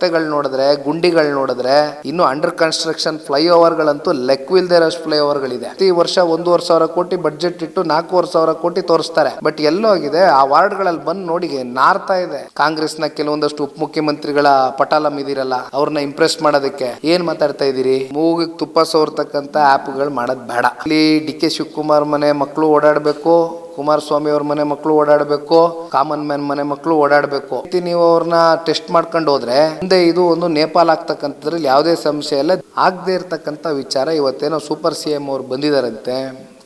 ರಸ್ತೆಗಳು ನೋಡಿದ್ರೆ, ಗುಂಡಿಗಳು ನೋಡಿದ್ರೆ, ಇನ್ನು ಅಂಡರ್ ಕನ್ಸ್ಟ್ರಕ್ಷನ್ ಫ್ಲೈಓವರ್ಗಳಂತೂ ಲೆಕ್ಕವಿಲ್ದೇ ಇರೋಷ್ಟು ಫ್ಲೈಓವರ್ಗಳಿದೆ ಪ್ರತಿ ವರ್ಷ ಒಂದೂವರೆ ಸಾವಿರ ಕೋಟಿ ಬಡ್ಜೆಟ್ ಇಟ್ಟು ನಾಲ್ಕೂವರೆ ಸಾವಿರ ಕೋಟಿ ತೋರಿಸ್ತಾರೆ. ಬಟ್ ಎಲ್ಲೋ ಆಗಿದೆ, ಆ ವಾರ್ಡ್ಗಳಲ್ಲಿ ಬಂದು ನೋಡಿ ನಾರ್ತಾ ಇದೆ. ಕಾಂಗ್ರೆಸ್ನ ಕೆಲವೊಂದಷ್ಟು ಉಪಮುಖ್ಯಮಂತ್ರಿಗಳ ಪಟಾಲಂ ಇದಿರಲ್ಲ, ಅವ್ರನ್ನ ಇಂಪ್ರೆಸ್ ಮಾಡೋದಕ್ಕೆ ಏನ್ ಮಾತಾಡ್ತಾ ಇದೀರಿ ಮೂಗಿಗೆ ತುಪ್ಪ ಸೋರ್ತಕ್ಕಂತ ಆ್ಯಪ್ಗಳು ಮಾಡೋದು ಬೇಡ. ಇಲ್ಲಿ ಡಿ ಕೆ ಶಿವಕುಮಾರ್ ಮನೆ ಮಕ್ಕಳು ಓಡಾಡಬೇಕು ಕುಮಾರಸ್ವಾಮಿ ಅವ್ರ ಮನೆ ಮಕ್ಕಳು ಓಡಾಡಬೇಕು, ಕಾಮನ್ ಮ್ಯಾನ್ ಮನೆ ಮಕ್ಕಳು ಓಡಾಡಬೇಕು. ನೀವು ಅವ್ರನ್ನ ಟೆಸ್ಟ್ ಮಾಡ್ಕೊಂಡು ಹೋದ್ರೆ, ಮುಂದೆ ಇದು ಒಂದು ನೇಪಾಲ್ ಆಗ್ತಕ್ಕಂಥದ್ರಲ್ಲಿ ಯಾವುದೇ ಸಮಸ್ಯೆ ಇಲ್ಲ. ಆಗದೆ ಇರ್ತಕ್ಕಂಥ ವಿಚಾರ ಇವತ್ತೇನೋ ಸೂಪರ್ ಸಿ ಎಂ ಅವ್ರು ಬಂದಿದಾರಂತೆ,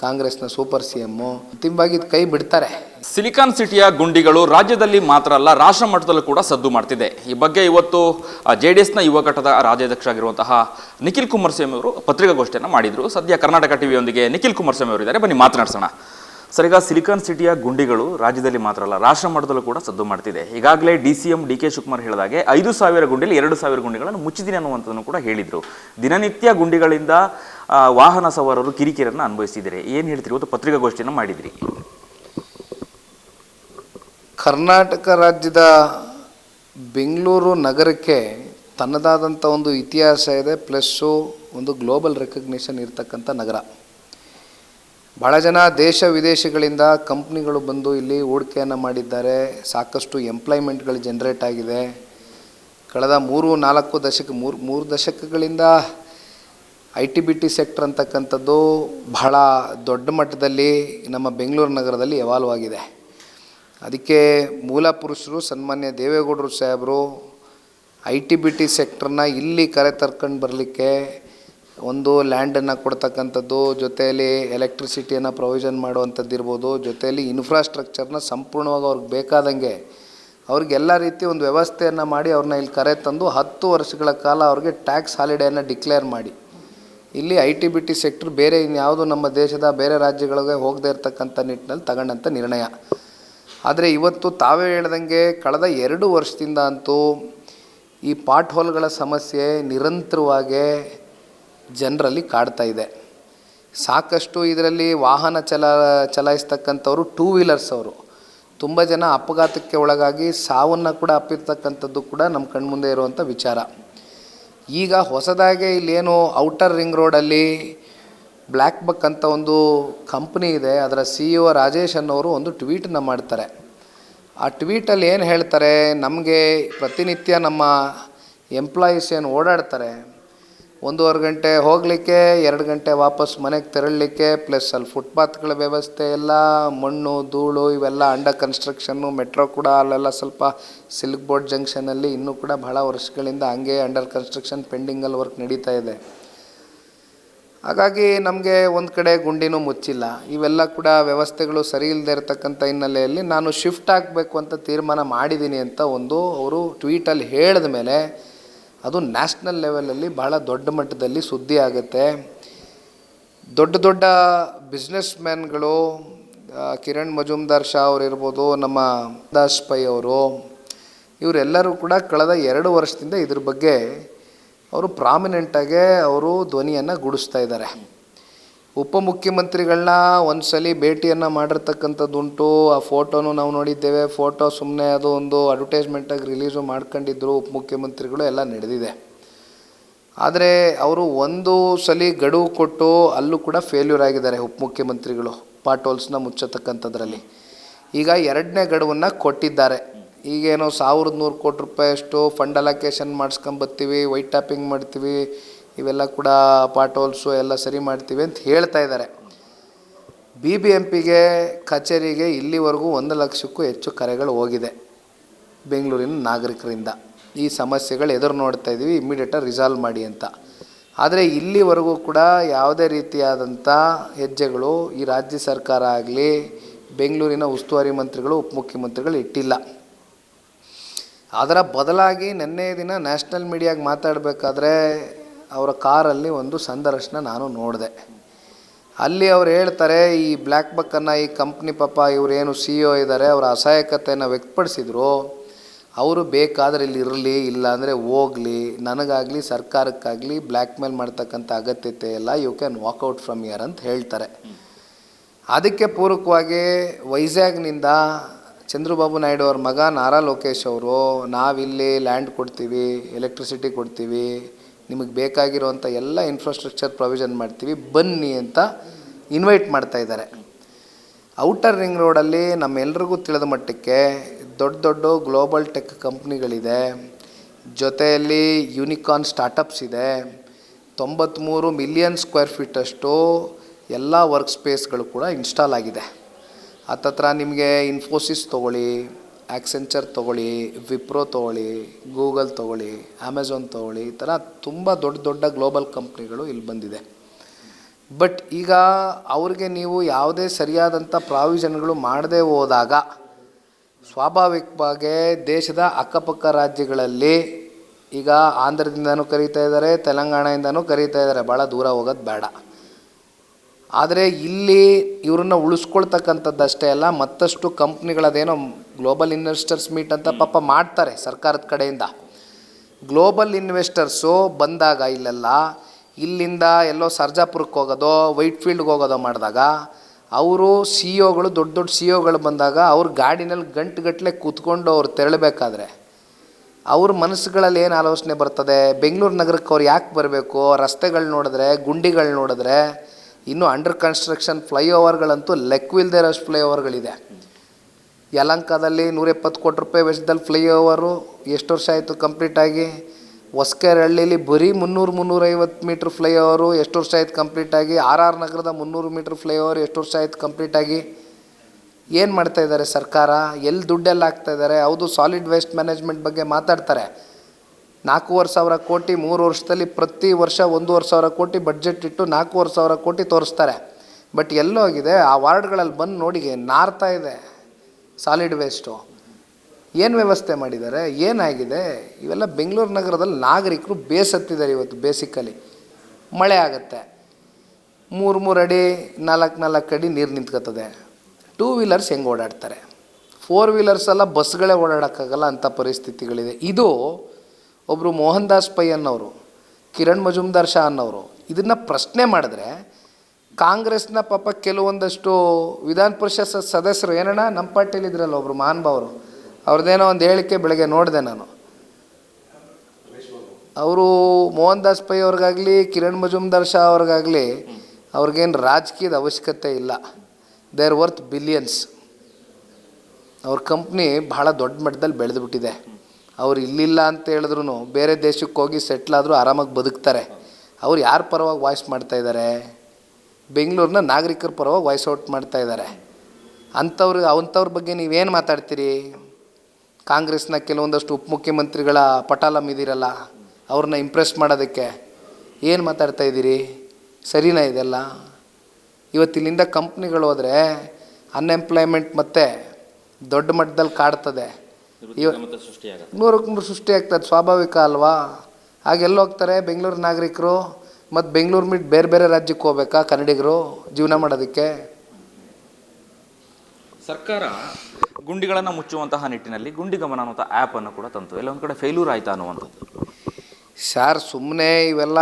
ಕಾಂಗ್ರೆಸ್ನ ಸೂಪರ್ ಸಿ ಎಂ ತಿಂಬಾಗಿ ಕೈ ಬಿಡ್ತಾರೆ. ಸಿಲಿಕಾನ್ ಸಿಟಿಯ ಗುಂಡಿಗಳು ರಾಜ್ಯದಲ್ಲಿ ಮಾತ್ರ ಅಲ್ಲ, ರಾಷ್ಟ್ರ ಮಟ್ಟದಲ್ಲೂ ಕೂಡ ಸದ್ದು ಮಾಡ್ತಿದೆ. ಈ ಬಗ್ಗೆ ಇವತ್ತು ಜೆ ಡಿ ಎಸ್ನ ಯುವ ಘಟದ ರಾಜ್ಯಾಧ್ಯಕ್ಷ ಆಗಿರುವಂತಹ ನಿಖಿಲ್ ಕುಮಾರಸ್ವಾಮಿ ಅವರು ಪತ್ರಿಕಾಗೋಷ್ಠಿಯನ್ನು ಮಾಡಿದರು. ಸದ್ಯ ಕರ್ನಾಟಕ ಟಿವಿಯೊಂದಿಗೆ ನಿಖಿಲ್ ಕುಮಾರಸ್ವಾಮಿ ಅವರು ಇದ್ದಾರೆ ಬನ್ನಿ, ಮಾತನಾಡ್ಸೋಣ. ಸರ್ ಸಿಲಿಕಾನ್ ಸಿಟಿಯ ಗುಂಡಿಗಳು ರಾಜ್ಯದಲ್ಲಿ ಮಾತ್ರ ಅಲ್ಲ, ರಾಷ್ಟ್ರ ಮಟ್ಟದಲ್ಲೂ ಕೂಡ ಸದ್ದು ಮಾಡ್ತಿದೆ. ಈಗಾಗಲೇ D C M D K Shivakumar ಹೇಳಿದಾಗೆ ಐದು ಸಾವಿರ ಗುಂಡಿಯಲ್ಲಿ ಎರಡು ಸಾವಿರ ಗುಂಡಿಗಳನ್ನು ಮುಚ್ಚಿದ್ದೀನಿ ಅನ್ನುವಂಥದ್ದನ್ನು ಕೂಡ ಹೇಳಿದರು. ದಿನನಿತ್ಯ ಗುಂಡಿಗಳಿಂದ ವಾಹನ ಸವಾರರು ಕಿರಿಕಿರಿಯನ್ನು ಅನುಭವಿಸಿದ್ದಾರೆ ಏನು ಹೇಳ್ತೀರಿ? ಇವತ್ತು ಪತ್ರಿಕಾಗೋಷ್ಠಿಯನ್ನು ಮಾಡಿದ್ರಿ. ಕರ್ನಾಟಕ ರಾಜ್ಯದ ಬೆಂಗಳೂರು ನಗರಕ್ಕೆ ತನ್ನದಾದಂಥ ಒಂದು ಇತಿಹಾಸ ಇದೆ, ಪ್ಲಸ್ಸು ಒಂದು ಗ್ಲೋಬಲ್ ರೆಕಗ್ನಿಷನ್ ಇರ್ತಕ್ಕಂಥ ನಗರ. ಭಾಳ ಜನ ದೇಶ ವಿದೇಶಗಳಿಂದ ಕಂಪ್ನಿಗಳು ಬಂದು ಇಲ್ಲಿ ಹೂಡಿಕೆಯನ್ನು ಮಾಡಿದ್ದಾರೆ. ಸಾಕಷ್ಟು ಎಂಪ್ಲಾಯ್ಮೆಂಟ್ಗಳು ಜನ್ರೇಟ್ ಆಗಿದೆ. ಕಳೆದ ಮೂರು, ನಾಲ್ಕು ದಶಕ, ಮೂರು ಮೂರು ದಶಕಗಳಿಂದ I T B T sector ಅಂತಕ್ಕಂಥದ್ದು ಬಹಳ ದೊಡ್ಡ ಮಟ್ಟದಲ್ಲಿ ನಮ್ಮ ಬೆಂಗಳೂರು ನಗರದಲ್ಲಿ ಎವಾಲ್ವ್ ಆಗಿದೆ. ಅದಕ್ಕೆ ಮೂಲ ಪುರುಷರು, ಸನ್ಮಾನ್ಯ ದೇವೇಗೌಡರು ಸಾಹೇಬರು, ಐ ಟಿ ಬಿ ಟಿ ಸೆಕ್ಟ್ರನ್ನ ಇಲ್ಲಿ ಕರೆ ತರ್ಕೊಂಡು ಬರಲಿಕ್ಕೆ ಒಂದು ಲ್ಯಾಂಡನ್ನು ಕೊಡ್ತಕ್ಕಂಥದ್ದು ಜೊತೆಯಲ್ಲಿ ಎಲೆಕ್ಟ್ರಿಸಿಟಿಯನ್ನು ಪ್ರೊವಿಷನ್ ಮಾಡುವಂಥದ್ದು ಇರ್ಬೋದು ಜೊತೆಯಲ್ಲಿ ಇನ್ಫ್ರಾಸ್ಟ್ರಕ್ಚರ್ನ ಸಂಪೂರ್ಣವಾಗಿ ಅವ್ರಿಗೆ ಬೇಕಾದಂಗೆ ಅವ್ರಿಗೆಲ್ಲ ರೀತಿ ಒಂದು ವ್ಯವಸ್ಥೆಯನ್ನು ಮಾಡಿ ಅವ್ರನ್ನ ಇಲ್ಲಿ ಕರೆ ತಂದು ಹತ್ತು ವರ್ಷಗಳ ಕಾಲ ಅವ್ರಿಗೆ ಟ್ಯಾಕ್ಸ್ ಹಾಲಿಡೇನ ಡಿಕ್ಲೇರ್ ಮಾಡಿ. ಇಲ್ಲಿ I T B T sector ಬೇರೆ ಇನ್ಯಾವುದು ನಮ್ಮ ದೇಶದ ಬೇರೆ ರಾಜ್ಯಗಳಿಗೆ ಹೋಗದೇ ಇರತಕ್ಕಂಥ ನಿಟ್ಟಿನಲ್ಲಿ ತಗೊಂಡಂಥ ನಿರ್ಣಯ. ಆದರೆ ಇವತ್ತು ತಾವೇ ಹೇಳ್ದಂಗೆ ಕಳೆದ ಎರಡು ವರ್ಷದಿಂದ ಅಂತೂ ಈ ಪಾಟ್ ಹೋಲ್ಗಳ ಸಮಸ್ಯೆ ನಿರಂತರವಾಗಿ ಜನರಲ್ಲಿ ಕಾಡ್ತಾ ಇದೆ. ಸಾಕಷ್ಟು ಇದರಲ್ಲಿ ವಾಹನ ಚಲ, ಚಲಾಯಿಸ್ತಕ್ಕಂಥವ್ರು ಟೂ ವೀಲರ್ಸ್ ಅವರು. ತುಂಬ ಜನ ಅಪಘಾತಕ್ಕೆ ಒಳಗಾಗಿ ಸಾವನ್ನು ಕೂಡ ಅಪ್ಪಿರ್ತಕ್ಕಂಥದ್ದು ಕೂಡ ನಮ್ಮ ಕಣ್ಮುಂದೆ ಇರುವಂಥ ವಿಚಾರ. ಈಗ ಹೊಸದಾಗಿ ಇಲ್ಲೇನು ಔಟರ್ ರಿಂಗ್ ರೋಡಲ್ಲಿ ಬ್ಲ್ಯಾಕ್ ಬಕ್ ಅಂತ ಒಂದು ಕಂಪ್ನಿ ಇದೆ. ಅದರ ಸಿ ಇ ಒ ರಾಜೇಶ್ ಅನ್ನೋರು ಒಂದು ಟ್ವೀಟನ್ನ ಮಾಡ್ತಾರೆ. ಆ ಟ್ವೀಟಲ್ಲಿ ಏನು ಹೇಳ್ತಾರೆ? ನಮಗೆ ಪ್ರತಿನಿತ್ಯ ನಮ್ಮ ಎಂಪ್ಲಾಯೀಸ್ ಏನು ಓಡಾಡ್ತಾರೆ? ಒಂದೂವರೆ ಗಂಟೆ ಹೋಗಲಿಕ್ಕೆ, ಎರಡು ಗಂಟೆ ವಾಪಸ್ ಮನೆಗೆ ತೆರಳಲಿಕ್ಕೆ ಪ್ಲಸ್ ಅಲ್ಲಿ ಫುಟ್ಪಾತ್ಗಳ ವ್ಯವಸ್ಥೆ ಎಲ್ಲ, ಮಣ್ಣು, ಧೂಳು ಇವೆಲ್ಲ ಅಂಡರ್ ಕನ್ಸ್ಟ್ರಕ್ಷನ್ನು ಮೆಟ್ರೋ ಕೂಡ ಅಲ್ಲೆಲ್ಲ ಸ್ವಲ್ಪ ಸಿಲ್ಕ್ ಬೋರ್ಡ್ ಜಂಕ್ಷನಲ್ಲಿ ಇನ್ನೂ ಕೂಡ ಬಹಳ ವರ್ಷಗಳಿಂದ ಹಂಗೆ ಅಂಡರ್ ಕನ್ಸ್ಟ್ರಕ್ಷನ್ ಪೆಂಡಿಂಗಲ್ಲಿ ವರ್ಕ್ ನಡೀತಾ ಇದೆ. ಹಾಗಾಗಿ ನಮಗೆ ಒಂದು ಕಡೆ ಗುಂಡಿನೂ ಮುಚ್ಚಿಲ್ಲ. ಇವೆಲ್ಲ ಕೂಡ ವ್ಯವಸ್ಥೆಗಳು ಸರಿ ಇಲ್ಲದೆ ಇರತಕ್ಕಂಥ ಹಿನ್ನೆಲೆಯಲ್ಲಿ ನಾನು ಶಿಫ್ಟ್ ಆಗಬೇಕು ಅಂತ ತೀರ್ಮಾನ ಮಾಡಿದ್ದೀನಿ ಅಂತ ಒಂದು ಅವರು ಟ್ವೀಟಲ್ಲಿ ಹೇಳಿದ ಮೇಲೆ ಅದು ನ್ಯಾಷನಲ್ ಲೆವೆಲಲ್ಲಿ ಬಹಳ ದೊಡ್ಡ ಮಟ್ಟದಲ್ಲಿ ಸುದ್ದಿ ಆಗುತ್ತೆ. ದೊಡ್ಡ ದೊಡ್ಡ ಬಿಸ್ನೆಸ್ ಮ್ಯಾನ್ಗಳು ಕಿರಣ್ ಮಜುಮ್ದಾರ್ ಶಾ ಅವರು ಇರ್ಬೋದು, ನಮ್ಮ ದಾಸ್ ಪೈ ಅವರು, ಇವರೆಲ್ಲರೂ ಕೂಡ ಕಳೆದ ಎರಡು ವರ್ಷದಿಂದ ಇದ್ರ ಬಗ್ಗೆ ಅವರು ಪ್ರಾಮಿನೆಂಟಾಗೆ ಅವರು ಧ್ವನಿಯನ್ನು ಗುಡಿಸ್ತಾ ಇದ್ದಾರೆ. ಉಪಮುಖ್ಯಮಂತ್ರಿಗಳನ್ನ ಒಂದ್ಸಲಿ ಭೇಟಿಯನ್ನು ಮಾಡಿರ್ತಕ್ಕಂಥದ್ದುಂಟು. ಆ ಫೋಟೋನು ನಾವು ನೋಡಿದ್ದೇವೆ. ಫೋಟೋ ಸುಮ್ಮನೆ ಅದು ಒಂದು ಅಡ್ವರ್ಟೈಸ್ಮೆಂಟಾಗಿ ರಿಲೀಸು ಮಾಡ್ಕೊಂಡಿದ್ರು ಉಪಮುಖ್ಯಮಂತ್ರಿಗಳು, ಎಲ್ಲ ನಡೆದಿದೆ. ಆದರೆ ಅವರು ಒಂದು ಸಲ ಗಡುವು ಕೊಟ್ಟು ಅಲ್ಲೂ ಕೂಡ ಫೇಲ್ಯೂರ್ ಆಗಿದ್ದಾರೆ ಉಪಮುಖ್ಯಮಂತ್ರಿಗಳು ಪಾಟೋಲ್ಸ್ನ ಮುಚ್ಚತಕ್ಕಂಥದ್ರಲ್ಲಿ. ಈಗ ಎರಡನೇ ಗಡುವನ್ನು ಕೊಟ್ಟಿದ್ದಾರೆ. ಈಗೇನೋ ಸಾವಿರದ ನೂರು ಕೋಟಿ ರೂಪಾಯಿಯಷ್ಟು ಫಂಡ್ ಅಲೋಕೇಶನ್ ಮಾಡಿಸ್ಕೊಂಬತ್ತೀವಿ ವೈಟ್ ಟ್ಯಾಪಿಂಗ್ ಮಾಡ್ತೀವಿ ಇವೆಲ್ಲ ಕೂಡ ಪಾಟೋಲ್ಸು ಎಲ್ಲ ಸರಿ ಮಾಡ್ತೀವಿ ಅಂತ ಹೇಳ್ತಾ ಇದ್ದಾರೆ. ಬಿ ಬಿ ಎಂ ಪಿಗೆ ಕಚೇರಿಗೆ ಇಲ್ಲಿವರೆಗೂ ಒಂದು ಲಕ್ಷಕ್ಕೂ ಹೆಚ್ಚು ಕರೆಗಳು ಹೋಗಿದೆ. ಬೆಂಗಳೂರಿನ ನಾಗರಿಕರಿಂದ. ಈ ಸಮಸ್ಯೆಗಳು ಎದುರು ನೋಡ್ತಾ ಇದ್ದೀವಿ ಇಮ್ಮಿಡಿಯೇಟಾಗಿ ರಿಸಾಲ್ವ್ ಮಾಡಿ ಅಂತ. ಆದರೆ ಇಲ್ಲಿವರೆಗೂ ಕೂಡ ಯಾವುದೇ ರೀತಿಯಾದಂಥ ಹೆಜ್ಜೆಗಳು ಈ ರಾಜ್ಯ ಸರ್ಕಾರ ಆಗಲಿ, ಬೆಂಗಳೂರಿನ ಉಸ್ತುವಾರಿ ಮಂತ್ರಿಗಳು ಉಪಮುಖ್ಯಮಂತ್ರಿಗಳು ಇಟ್ಟಿಲ್ಲ. ಅದರ ಬದಲಾಗಿ ನಿನ್ನೆ ದಿನ ನ್ಯಾಷನಲ್ ಮೀಡಿಯಾಗೆ ಮಾತಾಡಬೇಕಾದ್ರೆ ಅವರ ಕಾರಲ್ಲಿ ಒಂದು ಸಂದರ್ಶನ ನಾನು ನೋಡಿದೆ. ಅಲ್ಲಿ ಅವ್ರು ಹೇಳ್ತಾರೆ, ಈ ಬ್ಲ್ಯಾಕ್ ಬಕ್ಕನ್ನು ಈ ಕಂಪ್ನಿ ಪಾಪ ಇವರೇನು ಸಿ ಇ ಒ ಇದ್ದಾರೆ ಅವರ ಅಸಹಾಯಕತೆಯನ್ನು ವ್ಯಕ್ತಪಡಿಸಿದ್ರು. ಅವರು ಬೇಕಾದರೆ ಇಲ್ಲಿ ಇರಲಿ, ಇಲ್ಲಾಂದರೆ ಹೋಗಲಿ, ನನಗಾಗಲಿ, ಸರ್ಕಾರಕ್ಕಾಗಲಿ ಬ್ಲ್ಯಾಕ್ ಮೇಲ್ ಮಾಡ್ತಕ್ಕಂಥ ಅಗತ್ಯತೆ ಇಲ್ಲ you can walk out from here ಅಂತ ಹೇಳ್ತಾರೆ. ಅದಕ್ಕೆ ಪೂರಕವಾಗಿ ವೈಜಾಗ್ನಿಂದ ಚಂದ್ರಬಾಬು ನಾಯ್ಡು ಅವ್ರ ಮಗ ನಾರಾ ಲೋಕೇಶ್ ಅವರು, ನಾವಿಲ್ಲಿ ಲ್ಯಾಂಡ್ ಕೊಡ್ತೀವಿ ಎಲೆಕ್ಟ್ರಿಸಿಟಿ ಕೊಡ್ತೀವಿ ನಿಮಗೆ ಬೇಕಾಗಿರುವಂಥ ಎಲ್ಲ ಇನ್ಫ್ರಾಸ್ಟ್ರಕ್ಚರ್ ಪ್ರೊವಿಷನ್ ಮಾಡ್ತೀವಿ. ಬನ್ನಿ ಅಂತ ಇನ್ವೈಟ್ ಮಾಡ್ತಾ ಇದ್ದಾರೆ. ಔಟರ್ ರಿಂಗ್ ರೋಡಲ್ಲಿ ನಮ್ಮೆಲ್ರಿಗೂ ತಿಳಿದ ಮಟ್ಟಕ್ಕೆ ದೊಡ್ಡ ದೊಡ್ಡ ಗ್ಲೋಬಲ್ ಟೆಕ್ ಕಂಪ್ನಿಗಳಿದೆ ಜೊತೆಯಲ್ಲಿ ಯೂನಿಕಾನ್ ಸ್ಟಾರ್ಟಪ್ಸ್ ಇದೆ. ತೊಂಬತ್ತ್ಮೂರು ಮಿಲಿಯನ್ ಸ್ಕ್ವೇರ್ ಫೀಟಷ್ಟು ಎಲ್ಲ ವರ್ಕ್ ಸ್ಪೇಸ್ಗಳು ಕೂಡ ಇನ್ಸ್ಟಾಲ್ ಆಗಿದೆ. ಹತ್ತತ್ರ ನಿಮಗೆ ಇನ್ಫೋಸಿಸ್ ತೊಗೊಳ್ಳಿ ಆಕ್ಸೆಂಚರ್ ತೊಗೊಳ್ಳಿ ವಿಪ್ರೋ ತೊಗೊಳ್ಳಿ ಗೂಗಲ್ ತೊಗೊಳ್ಳಿ ಅಮೆಝಾನ್ ತೊಗೊಳ್ಳಿ, ಈ ಥರ ತುಂಬ ದೊಡ್ಡ ದೊಡ್ಡ ಗ್ಲೋಬಲ್ ಕಂಪ್ನಿಗಳು ಇಲ್ಲಿ ಬಂದಿದೆ. ಬಟ್ ಈಗ ಅವ್ರಿಗೆ ನೀವು ಯಾವುದೇ ಸರಿಯಾದಂಥ ಪ್ರಾವಿಷನ್ಗಳು ಮಾಡದೇ ಹೋದಾಗ, ಸ್ವಾಭಾವಿಕವಾಗಿ ದೇಶದ ಅಕ್ಕಪಕ್ಕ ರಾಜ್ಯಗಳಲ್ಲಿ ಈಗ ಆಂಧ್ರದಿಂದನೂ ಕರೀತಾ ಇದ್ದಾರೆ, ತೆಲಂಗಾಣದಿಂದನೂ ಕರೀತಾ ಇದ್ದಾರೆ ಭಾಳ ದೂರ ಹೋಗೋದು ಬೇಡ. ಆದರೆ ಇಲ್ಲಿ ಇವ್ರನ್ನ ಉಳಿಸ್ಕೊಳ್ತಕ್ಕಂಥದ್ದಷ್ಟೇ ಅಲ್ಲ, ಮತ್ತಷ್ಟು ಕಂಪ್ನಿಗಳದೇನೋ ಗ್ಲೋಬಲ್ ಇನ್ವೆಸ್ಟರ್ಸ್ ಮೀಟ್ ಅಂತ ಪಾಪ ಮಾಡ್ತಾರೆ ಸರ್ಕಾರದ ಕಡೆಯಿಂದ. ಗ್ಲೋಬಲ್ ಇನ್ವೆಸ್ಟರ್ಸು ಬಂದಾಗ ಇಲ್ಲೆಲ್ಲ, ಇಲ್ಲಿಂದ ಎಲ್ಲೋ ಸರ್ಜಾಪುರಕ್ಕೆ ಹೋಗೋದೋ ವೈಟ್ ಫೀಲ್ಡ್ಗೆ ಹೋಗೋದೋ ಮಾಡಿದಾಗ, ಅವರು ಸಿ ಒಗಳು ದೊಡ್ಡ ದೊಡ್ಡ ಸಿ ಒಗಳು ಬಂದಾಗ ಅವ್ರ ಗಾಡಿನಲ್ಲಿ ಗಂಟುಗಟ್ಟಲೆ ಕೂತ್ಕೊಂಡು ಅವ್ರು ತೆರಳಬೇಕಾದ್ರೆ, ಅವ್ರ ಮನಸ್ಸುಗಳಲ್ಲಿ ಏನು ಆಲೋಚನೆ ಬರ್ತದೆ? ಬೆಂಗಳೂರು ನಗರಕ್ಕೆ ಅವ್ರು ಯಾಕೆ ಬರಬೇಕು? ರಸ್ತೆಗಳು ನೋಡಿದ್ರೆ, ಗುಂಡಿಗಳು ನೋಡಿದ್ರೆ ಇನ್ನೂ ಅಂಡರ್ ಕನ್ಸ್ಟ್ರಕ್ಷನ್ ಫ್ಲೈಓವರ್ಗಳಂತೂ ಲೆಕ್ಕವಿಲ್ಲದೆ ಇರೋಷ್ಟು ಫ್ಲೈಓವರ್ಗಳಿದೆ ಯಲಂಕದಲ್ಲಿ ನೂರೆಪ್ಪತ್ತು ಕೋಟಿ ರೂಪಾಯಿ ವೆಚ್ಚದಲ್ಲಿ ಫ್ಲೈಓವರು ಎಷ್ಟು ವರ್ಷ ಆಯಿತು ಕಂಪ್ಲೀಟಾಗಿ ಹೊಸ್ಕೆರಹಳ್ಳಿಲಿ ಬರೀ ಮುನ್ನೂರು ಮುನ್ನೂರೈವತ್ತು ಮೀಟ್ರ್ ಫ್ಲೈಓವರು ಎಷ್ಟು ವರ್ಷ ಆಯ್ತು ಕಂಪ್ಲೀಟಾಗಿ ಆರ್ ಆರ್ ನಗರದ ಮುನ್ನೂರು ಮೀಟ್ರ್ ಫ್ಲೈಓವರ್ ಎಷ್ಟು ವರ್ಷ ಆಯ್ತು ಕಂಪ್ಲೀಟಾಗಿ ಏನು ಮಾಡ್ತಾ ಇದ್ದಾರೆ ಸರ್ಕಾರ? ಎಲ್ಲಿ ದುಡ್ಡೆಲ್ಲ ಹಾಕ್ತಾ ಇದ್ದಾರೆ? ಹೌದು ಸಾಲಿಡ್ ವೇಸ್ಟ್ ಮ್ಯಾನೇಜ್ಮೆಂಟ್ ಬಗ್ಗೆ ಮಾತಾಡ್ತಾರೆ. ನಾಲ್ಕೂವರೆ ಸಾವಿರ ಕೋಟಿ, ಮೂರು ವರ್ಷದಲ್ಲಿ ಪ್ರತಿ ವರ್ಷ ಒಂದೂವರೆ ಸಾವಿರ ಕೋಟಿ ಬಡ್ಜೆಟ್ ಇಟ್ಟು ನಾಲ್ಕೂವರೆ ಸಾವಿರ ಕೋಟಿ ತೋರಿಸ್ತಾರೆ. ಬಟ್ ಎಲ್ಲೋಗಿದೆ, ಆ ವಾರ್ಡ್ಗಳಲ್ಲಿ ಬಂದು ನೋಡಿ ನಾರ್ತಾ ಇದೆ ಸಾಲಿಡ್ ವೇಸ್ಟು ಏನು ವ್ಯವಸ್ಥೆ ಮಾಡಿದ್ದಾರೆ, ಏನಾಗಿದೆ? ಇವೆಲ್ಲ ಬೆಂಗಳೂರು ನಗರದಲ್ಲಿ ನಾಗರಿಕರು ಬೇಸತ್ತಿದ್ದಾರೆ ಇವತ್ತು ಬೇಸಿಕಲಿ ಮಳೆ ಆಗುತ್ತೆ. ಮೂರು ಮೂರು ಅಡಿ, ನಾಲ್ಕು ನಾಲ್ಕು ಅಡಿ ನೀರು ನಿಂತ್ಕೋತದೆ ಟೂ ವೀಲರ್ಸ್ ಹೆಂಗೆ ಓಡಾಡ್ತಾರೆ? ಫೋರ್ ವೀಲರ್ಸ್ ಎಲ್ಲ ಬಸ್ಗಳೇ ಓಡಾಡೋಕ್ಕಾಗಲ್ಲ ಅಂಥ ಪರಿಸ್ಥಿತಿಗಳಿದೆ. ಇದು ಒಬ್ಬರು ಮೋಹನ್ ದಾಸ್ ಪೈ ಅನ್ನೋರು, ಕಿರಣ್ ಮಜುಮ್ದಾರ್ ಶಾ ಅನ್ನೋರು, ಇದನ್ನು ಪ್ರಶ್ನೆ ಮಾಡಿದ್ರೆ ಕಾಂಗ್ರೆಸ್ನ ಪಾಪ ಕೆಲವೊಂದಷ್ಟು ವಿಧಾನ ಪರಿಷತ್ ಸದಸ್ಯರು, ಏನಣ್ಣ ನಮ್ಮ ಪಾರ್ಟಿಲಿ ಇದ್ರಲ್ಲ ಒಬ್ಬರು ಮಹಾನುಭಾವರು ಅವ್ರದ್ದೇನೋ ಒಂದು ಹೇಳಿಕೆ ಬೆಳಗ್ಗೆ ನೋಡಿದೆ ನಾನು. ಅವರು ಮೋಹನ್ ದಾಸ್ ಪೈ ಅವ್ರಿಗಾಗಲಿ, ಕಿರಣ್ ಮಜುಮ್ದಾರ್ ಶಾ ಅವ್ರಿಗಾಗಲಿ ಅವ್ರಿಗೇನು ರಾಜಕೀಯದ ಅವಶ್ಯಕತೆ ಇಲ್ಲ. ದೇ ಆರ್ ವರ್ತ್ ಬಿಲಿಯನ್ಸ್ ಅವ್ರ ಕಂಪ್ನಿ ಭಾಳ ದೊಡ್ಡ ಮಟ್ಟದಲ್ಲಿ ಬೆಳೆದುಬಿಟ್ಟಿದೆ ಅವ್ರು ಇಲ್ಲಿಲ್ಲ ಅಂತ ಹೇಳಿದ್ರು ಬೇರೆ ದೇಶಕ್ಕೆ ಹೋಗಿ ಸೆಟ್ಲ್ ಆದರೂ ಆರಾಮಾಗಿ ಬದುಕ್ತಾರೆ. ಅವ್ರು ಯಾರ ಪರವಾಗಿ ವಾಯ್ಸ್ ಮಾಡ್ತಾ ಇದ್ದಾರೆ ಬೆಂಗಳೂರಿನ ನಾಗರಿಕರ ಪರವಾಗಿ ವಾಯ್ಸ್ ಔಟ್ ಮಾಡ್ತಾ ಇದ್ದಾರೆ ಅಂಥವ್ರು ಅಂಥವ್ರ ಬಗ್ಗೆ ನೀವೇನು ಮಾತಾಡ್ತೀರಿ? ಕಾಂಗ್ರೆಸ್ನ ಕೆಲವೊಂದಷ್ಟು ಉಪಮುಖ್ಯಮಂತ್ರಿಗಳ ಪಟಾಲಂ ಇದ್ದೀರಲ್ಲ ಅವ್ರನ್ನ ಇಂಪ್ರೆಸ್ ಮಾಡೋದಕ್ಕೆ ಏನು ಮಾತಾಡ್ತಾ ಇದ್ದೀರಿ? ಸರಿನಾ ಇದೆಲ್ಲ? ಇವತ್ತಿಲ್ಲಿಂದ ಕಂಪ್ನಿಗಳು ಹೋದರೆ ಅನ್ಎಂಪ್ಲಾಯ್ಮೆಂಟ್ ಮತ್ತೆ ದೊಡ್ಡ ಮಟ್ಟದಲ್ಲಿ ಕಾಡ್ತದೆ. ನೂರಕ್ಕೆ ನೂರು ಸೃಷ್ಟಿ ಆಗ್ತದೆ ಸ್ವಾಭಾವಿಕ ಅಲ್ವಾ? ಹಾಗೆಲ್ಲ ಹೋಗ್ತಾರೆ? ಬೆಂಗಳೂರು ನಾಗರಿಕರು ಮತ್ತು ಬೆಂಗಳೂರು ಬಿಟ್ಟು ಬೇರೆ ಬೇರೆ ರಾಜ್ಯಕ್ಕೆ ಹೋಗ್ಬೇಕಾ ಕನ್ನಡಿಗರು ಜೀವನ ಮಾಡೋದಕ್ಕೆ? ಸರ್ಕಾರ ಗುಂಡಿಗಳನ್ನು ಮುಚ್ಚುವಂತಹ ನಿಟ್ಟಿನಲ್ಲಿ ಗುಂಡಿ ಗಮನ ಅನ್ನುವಂಥ ಆ್ಯಪನ್ನು ಕೂಡ ತಂತು. ಎಲ್ಲ ಒಂದು ಕಡೆ ಫೇಲ್ಯೂರ್ ಆಯ್ತಾ ಅನ್ನುವಂಥದ್ದು? ಸಾರ್ ಸುಮ್ಮನೆ ಇವೆಲ್ಲ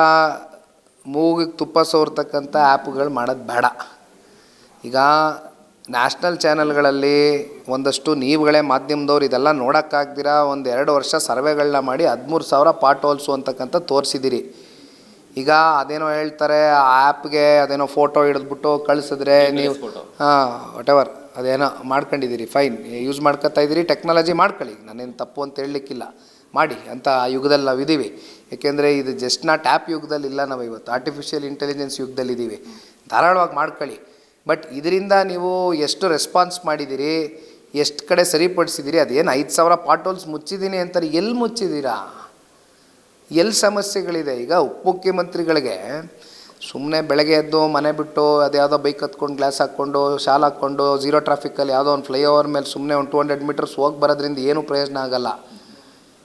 ಮೂಗಿಗೆ ತುಪ್ಪ ಸೋರ್ತಕ್ಕಂಥ ಆ್ಯಪ್ಗಳು ಮಾಡೋದು ಬೇಡ. ಈಗ ನ್ಯಾಷನಲ್ ಚಾನೆಲ್ಗಳಲ್ಲಿ ಒಂದಷ್ಟು ನೀವುಗಳೇ ಮಾಧ್ಯಮದವ್ರು ಇದೆಲ್ಲ ನೋಡೋಕ್ಕಾಗ್ದಿರ? ಒಂದು ಎರಡು ವರ್ಷ ಸರ್ವೆಗಳನ್ನ ಮಾಡಿ ಹದಿಮೂರು ಸಾವಿರ ಪಾಟ್ ಹೋಲ್ಸು ಅಂತಕ್ಕಂಥ ತೋರಿಸಿದಿರಿ. ಈಗ ಅದೇನೋ ಹೇಳ್ತಾರೆ ಆ ಆ್ಯಪ್ಗೆ ಅದೇನೋ ಫೋಟೋ ಹಿಡಿದ್ಬಿಟ್ಟು ಕಳಿಸಿದ್ರೆ ನೀವು ಹಾಂ ವಾಟ್ ಎವರ್ ಅದೇನೋ ಮಾಡ್ಕೊಂಡಿದ್ದೀರಿ ಫೈನ್ ಯೂಸ್ ಮಾಡ್ಕೊತಾ ಇದ್ದೀರಿ ಟೆಕ್ನಾಲಜಿ ಮಾಡ್ಕೊಳ್ಳಿ. ನಾನೇನು ತಪ್ಪು ಅಂತ ಹೇಳಲಿಕ್ಕಿಲ್ಲ. ಮಾಡಿ ಅಂತ ಆ ಯುಗದಲ್ಲಿ ನಾವು ಇದ್ದೀವಿ ಏಕೆಂದರೆ ಇದು ಜಸ್ಟ್ ನಾಟ್ ಆ್ಯಪ್ ಯುಗದಲ್ಲಿ ಇಲ್ಲ ನಾವು ಇವತ್ತು. ಆರ್ಟಿಫಿಷಿಯಲ್ ಇಂಟೆಲಿಜೆನ್ಸ್ ಯುಗದಲ್ಲಿದ್ದೀವಿ ಧಾರಾಳವಾಗಿ ಮಾಡ್ಕೊಳ್ಳಿ. ಬಟ್ ಇದರಿಂದ ನೀವು ಎಷ್ಟು ರೆಸ್ಪಾನ್ಸ್ ಮಾಡಿದ್ದೀರಿ ಎಷ್ಟು ಕಡೆ ಸರಿಪಡಿಸಿದ್ದೀರಿ ಅದೇನು ಐದು ಸಾವಿರ ಪಾಟೋಲ್ಸ್ ಮುಚ್ಚಿದ್ದೀನಿ ಅಂತಾರೆ. ಎಲ್ಲಿ ಮುಚ್ಚಿದ್ದೀರಾ? ಎಲ್ಲಿ ಸಮಸ್ಯೆಗಳಿದೆ? ಈಗ ಉಪಮುಖ್ಯಮಂತ್ರಿಗಳಿಗೆ ಸುಮ್ಮನೆ ಬೆಳಗ್ಗೆ ಎದ್ದು ಮನೆ ಬಿಟ್ಟು ಅದ್ಯಾವುದೋ ಬೈಕ್ ಹತ್ಕೊಂಡು, ಗ್ಲಾಸ್ ಹಾಕ್ಕೊಂಡು, ಶಾಲ್ ಹಾಕ್ಕೊಂಡು, ಝೀರೋ ಟ್ರಾಫಿಕಲ್ಲಿ ಯಾವುದೋ ಒಂದು ಫ್ಲೈಓವರ್ ಮೇಲೆ ಸುಮ್ಮನೆ ಒಂದು ಟು ಹಂಡ್ರೆಡ್ ಮೀಟರ್ಸ್ ಹೋಗಿ ಬರೋದ್ರಿಂದ ಏನೂ ಪ್ರಯೋಜನ ಆಗಲ್ಲ.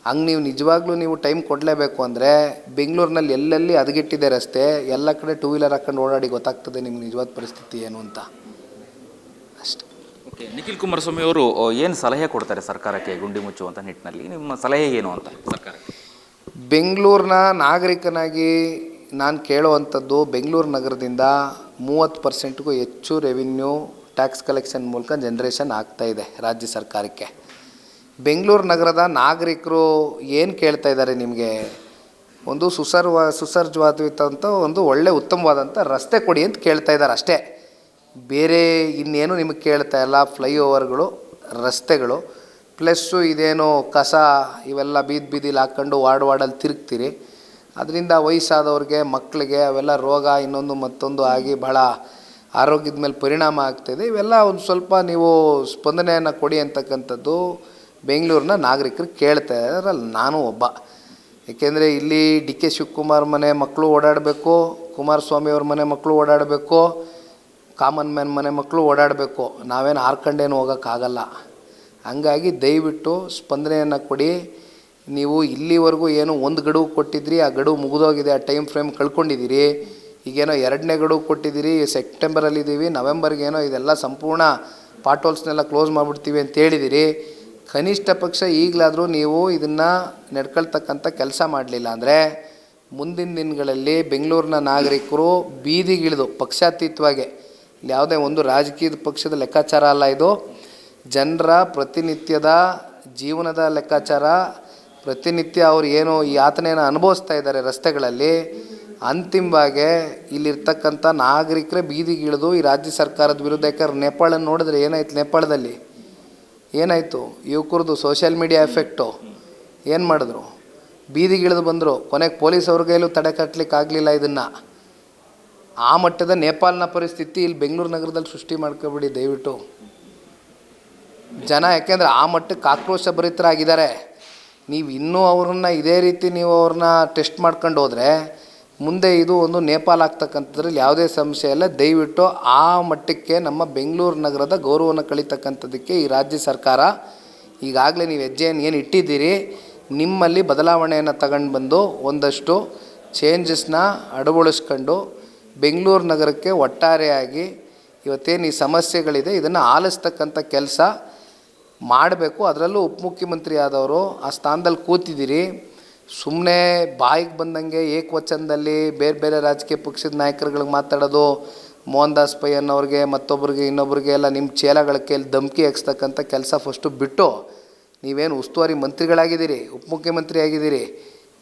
ಹಂಗೆ ನೀವು ನಿಜವಾಗ್ಲೂ ನೀವು ಟೈಮ್ ಕೊಡಲೇಬೇಕು ಅಂದರೆ ಬೆಂಗಳೂರಿನಲ್ಲಿ ಎಲ್ಲೆಲ್ಲಿ ಹದಗೆಟ್ಟಿದೆ ರಸ್ತೆ, ಎಲ್ಲ ಕಡೆ ಟೂ ವೀಲರ್ ಹಾಕೊಂಡು ಓಡಾಡಿ ಗೊತ್ತಾಗ್ತದೆ ನಿಮ್ಗೆ ನಿಜವಾದ ಪರಿಸ್ಥಿತಿ ಏನು ಅಂತ. ಓಕೆ, ನಿಖಿಲ್ ಕುಮಾರಸ್ವಾಮಿ ಅವರು ಏನು ಸಲಹೆ ಕೊಡ್ತಾರೆ ಸರ್ಕಾರಕ್ಕೆ ಗುಂಡಿ ಮುಚ್ಚುವಂಥ ನಿಟ್ಟಿನಲ್ಲಿ? ನಿಮ್ಮ ಸಲಹೆ ಏನು ಅಂತ ಸರ್ಕಾರ? ಬೆಂಗಳೂರಿನ ನಾಗರಿಕನಾಗಿ ನಾನು ಕೇಳುವಂಥದ್ದು ಬೆಂಗಳೂರು ನಗರದಿಂದ ಮೂವತ್ತು ಪರ್ಸೆಂಟ್ಗೂ ಹೆಚ್ಚು ರೆವಿನ್ಯೂ ಟ್ಯಾಕ್ಸ್ ಕಲೆಕ್ಷನ್ ಮೂಲಕ ಜನ್ರೇಷನ್ ಆಗ್ತಾ ಇದೆ ರಾಜ್ಯ ಸರ್ಕಾರಕ್ಕೆ. ಬೆಂಗಳೂರು ನಗರದ ನಾಗರಿಕರು ಏನು ಕೇಳ್ತಾ ಇದ್ದಾರೆ ನಿಮಗೆ? ಒಂದು ಸುಸರ್ವ ಸುಸರ್ಜವಾದಂಥ ಒಂದು ಒಳ್ಳೆ ಉತ್ತಮವಾದಂಥ ರಸ್ತೆ ಕೊಡಿ ಅಂತ ಕೇಳ್ತಾ ಇದ್ದಾರೆ ಅಷ್ಟೇ. ಬೇರೆ ಇನ್ನೇನು ನಿಮಗೆ ಕೇಳ್ತಾ ಇಲ್ಲ ಫ್ಲೈಓವರ್ಗಳು, ರಸ್ತೆಗಳು, ಪ್ಲಸ್ಸು ಇದೇನು ಕಸ ಇವೆಲ್ಲ ಬೀದಿ ಬೀದಿಲಿ ಹಾಕ್ಕೊಂಡು ವಾರ್ಡ್ ವಾರ್ಡಲ್ಲಿ ತಿರುಗ್ತೀರಿ. ಅದರಿಂದ ವಯಸ್ಸಾದವ್ರಿಗೆ ಮಕ್ಕಳಿಗೆ ಅವೆಲ್ಲ ರೋಗ ಇನ್ನೊಂದು ಮತ್ತೊಂದು ಆಗಿ ಭಾಳ ಆರೋಗ್ಯದ ಮೇಲೆ ಪರಿಣಾಮ ಆಗ್ತಾಯಿದೆ ಇವೆಲ್ಲ ಒಂದು ಸ್ವಲ್ಪ ನೀವು ಸ್ಪಂದನೆಯನ್ನು ಕೊಡಿ ಅಂತಕ್ಕಂಥದ್ದು ಬೆಂಗಳೂರಿನ ನಾಗರಿಕರು ಕೇಳ್ತಾ ಇದ್ದಾರಲ್ಲ ನಾನು ಒಬ್ಬ. ಏಕೆಂದರೆ ಇಲ್ಲಿ ಡಿ ಕೆ ಶಿವಕುಮಾರ್ ಮನೆ ಮಕ್ಕಳು ಓಡಾಡಬೇಕು ಕುಮಾರಸ್ವಾಮಿಯವ್ರ ಮನೆ ಮಕ್ಕಳು ಓಡಾಡಬೇಕು ಕಾಮನ್ ಮ್ಯಾನ್ ಮನೆ ಮಕ್ಕಳು ಓಡಾಡಬೇಕು. ನಾವೇನು ಹಾರ್ಕೊಂಡೇನು ಹೋಗೋಕ್ಕಾಗಲ್ಲ. ಹಂಗಾಗಿ ದಯವಿಟ್ಟು ಸ್ಪಂದನೆಯನ್ನು ಕೊಡಿ. ನೀವು ಇಲ್ಲಿವರೆಗೂ ಏನು ಒಂದು ಗಡುವು ಕೊಟ್ಟಿದ್ರಿ, ಆ ಗಡುವು ಮುಗಿದೋಗಿದೆ, ಆ ಟೈಮ್ ಫ್ರೇಮ್ ಕಳ್ಕೊಂಡಿದ್ದೀರಿ. ಈಗೇನೋ ಎರಡನೇ ಗಡುವು ಕೊಟ್ಟಿದ್ದೀರಿ ಸೆಪ್ಟೆಂಬರಲ್ಲಿದ್ದೀವಿ ನವೆಂಬರ್ಗೇನೋ ಇದೆಲ್ಲ ಸಂಪೂರ್ಣ ಪಾಟೋಲ್ಸ್ನೆಲ್ಲ ಕ್ಲೋಸ್ ಮಾಡಿಬಿಡ್ತೀವಿ ಅಂತ ಹೇಳಿದಿರಿ ಕನಿಷ್ಠ ಪಕ್ಷ ಈಗಲಾದರೂ ನೀವು ಇದನ್ನು ನಡ್ಕೊಳ್ತಕ್ಕಂಥ ಕೆಲಸ ಮಾಡಲಿಲ್ಲ ಅಂದರೆ ಮುಂದಿನ ದಿನಗಳಲ್ಲಿ ಬೆಂಗಳೂರಿನ ನಾಗರಿಕರು ಬೀದಿಗಿಳಿದು ಪಕ್ಷಾತೀತವಾಗಿ ಯಾವುದೇ ಒಂದು ರಾಜಕೀಯದ ಪಕ್ಷದ ಲೆಕ್ಕಾಚಾರ ಅಲ್ಲ ಇದು. ಜನರ ಪ್ರತಿನಿತ್ಯದ ಜೀವನದ ಲೆಕ್ಕಾಚಾರ, ಪ್ರತಿನಿತ್ಯ ಅವರು ಏನು ಈ ಯಾತನೆಯನ್ನು ಅನುಭವಿಸ್ತಾ ಇದ್ದಾರೆ ರಸ್ತೆಗಳಲ್ಲಿ. ಅಂತಿಮವಾಗಿ ಇಲ್ಲಿರ್ತಕ್ಕಂಥ ನಾಗರಿಕರೇ ಬೀದಿಗಿಳಿದು ಈ ರಾಜ್ಯ ಸರ್ಕಾರದ ವಿರುದ್ಧ, ಯಾಕಂದ್ರೆ ನೇಪಾಳನ್ನು ನೋಡಿದ್ರೆ ಏನಾಯ್ತು ನೇಪಾಳದಲ್ಲಿ? ಏನಾಯಿತು? ಯುವಕರದು ಸೋಷಿಯಲ್ ಮೀಡಿಯಾ ಎಫೆಕ್ಟು. ಏನು ಮಾಡಿದ್ರು? ಬೀದಿಗಿಳಿದು ಬಂದರು. ಕೊನೆಗೆ ಪೊಲೀಸ್ ಅವ್ರ ಕೈಲೂ ತಡೆ ಕಟ್ಟಲಿಕ್ಕೆ ಆಗಲಿಲ್ಲ ಇದನ್ನು. ಆ ಮಟ್ಟದ ನೇಪಾಲ್ನ ಪರಿಸ್ಥಿತಿ ಇಲ್ಲಿ ಬೆಂಗಳೂರು ನಗರದಲ್ಲಿ ಸೃಷ್ಟಿ ಮಾಡ್ಕೊಬಿಡಿ ದಯವಿಟ್ಟು. ಜನ ಯಾಕೆಂದರೆ ಆ ಮಟ್ಟಕ್ಕೆ ಆಕ್ರೋಶ ಭರಿತರಾಗಿದ್ದಾರೆ. ನೀವು ಇನ್ನೂ ಅವ್ರನ್ನ ಇದೇ ರೀತಿ ನೀವು ಅವ್ರನ್ನ ಟೆಸ್ಟ್ ಮಾಡ್ಕೊಂಡು ಹೋದರೆ ಮುಂದೆ ಇದು ಒಂದು ನೇಪಾಲ್ ಆಗ್ತಕ್ಕಂಥದ್ರಲ್ಲಿ ಯಾವುದೇ ಸಮಸ್ಯೆ ಇಲ್ಲ. ದಯವಿಟ್ಟು ಆ ಮಟ್ಟಕ್ಕೆ ನಮ್ಮ ಬೆಂಗಳೂರು ನಗರದ ಗೌರವವನ್ನು ಕಳೀತಕ್ಕಂಥದ್ದಕ್ಕೆ ಈ ರಾಜ್ಯ ಸರ್ಕಾರ ಈಗಾಗಲೇ ನೀವು ಹೆಜ್ಜೆಯನ್ನು ಏನು ಇಟ್ಟಿದ್ದೀರಿ, ನಿಮ್ಮಲ್ಲಿ ಬದಲಾವಣೆಯನ್ನು ತಗೊಂಡು ಬಂದು ಒಂದಷ್ಟು ಚೇಂಜಸ್ನ ಅಳವಡಿಸ್ಕೊಂಡು ಬೆಂಗಳೂರು ನಗರಕ್ಕೆ ಒಟ್ಟಾರೆಯಾಗಿ ಇವತ್ತೇನು ಈ ಸಮಸ್ಯೆಗಳಿದೆ, ಇದನ್ನು ಆಲಿಸ್ತಕ್ಕಂಥ ಕೆಲಸ ಮಾಡಬೇಕು. ಅದರಲ್ಲೂ ಉಪಮುಖ್ಯಮಂತ್ರಿ ಆದವರು ಆ ಸ್ಥಾನದಲ್ಲಿ ಕೂತಿದ್ದೀರಿ. ಸುಮ್ಮನೆ ಬಾಯಿಗೆ ಬಂದಂಗೆ ಏಕವಚನದಲ್ಲಿ ಬೇರೆ ಬೇರೆ ರಾಜಕೀಯ ಪಕ್ಷದ ನಾಯಕರುಗಳಿಗೆ ಮಾತಾಡೋದು ಮೋಹನ್ ದಾಸ್ ಪೈ ಅನ್ನೋರಿಗೆ ಮತ್ತೊಬ್ಬರಿಗೆ ಇನ್ನೊಬ್ರಿಗೆ ಎಲ್ಲ ನಿಮ್ಮ ಚೇಲಗಳ ಕೈಯಲ್ಲಿ ಧಮಕಿ ಹಾಕ್ಸ್ತಕ್ಕಂಥ ಕೆಲಸ ಫಸ್ಟು ಬಿಟ್ಟು ನೀವೇನು ಉಸ್ತುವಾರಿ ಮಂತ್ರಿಗಳಾಗಿದ್ದೀರಿ ಉಪಮುಖ್ಯಮಂತ್ರಿ ಆಗಿದ್ದೀರಿ,